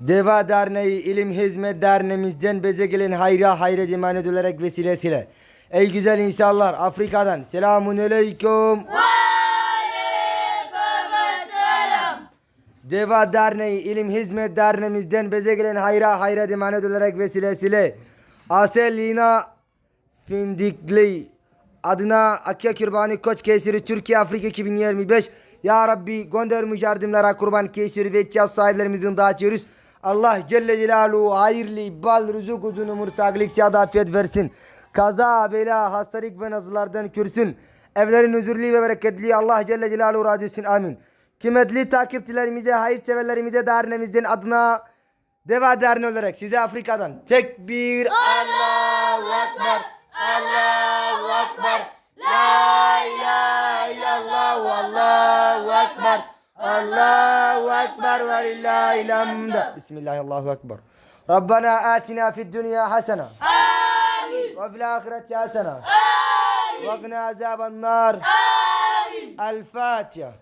Deva Derneği İlim Hizmet Derneğimizden bize gelen hayra hayret iman edilerek vesilesiyle. Ey güzel insanlar Afrika'dan selamun aleyküm. Deva Derneği İlim Hizmet Derneğimizden bize gelen hayra hayret iman edilerek vesilesiyle. Aselina Findikli adına Akya Kürbani Koç Kesiri Türkiye Afrika 2025 Ya Rabbi göndermiş yardımlara kurban kesiri ve ihtiyaç sahiplerimizin dağıtıyoruz. Allah Celle Celaluhu hayırlı bal rızık uzun umur sağlık sıhhat afiyet versin. Kaza bela hastalık ve nazılardan kürsün. Evlerin huzurlu ve bereketli Allah Celle Celaluhu razı olsun amin. Kıymetli takipçilerimize, hayırseverlerimize derneğimizin adına Deva Derneği olarak size Afrika'dan tekbir Allahu Ekber Allahu Allahu Ekber ve lillahil hamd Bismillahirrahmanirrahim. Ekber Rabbena atina fid dünya hasene ve fil ahireti hasene ve qina azaban nar El Fatiha.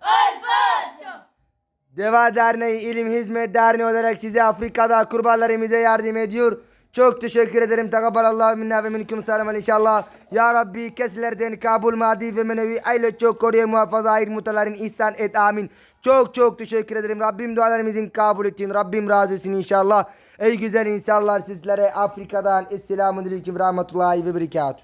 Deva Derneği İlim Hizmet Derneği olarak size Afrika'da kurbanlarımıza yardım ediyor. Çok teşekkür ederim. Takabalallahu minna ve minkum selam inşallah. Ya Rabbi kesilerden kabul maddi ve menevi aile çok koruya muhafaza hayır mutaların ihsan et amin. Çok çok teşekkür ederim. Rabbim dualarımızın kabul etsin. Rabbim razı olsun inşallah. Ey güzel insanlar sizlere Afrika'dan Esselamun Aleyküm Rahmetullahi ve Berekatuhu.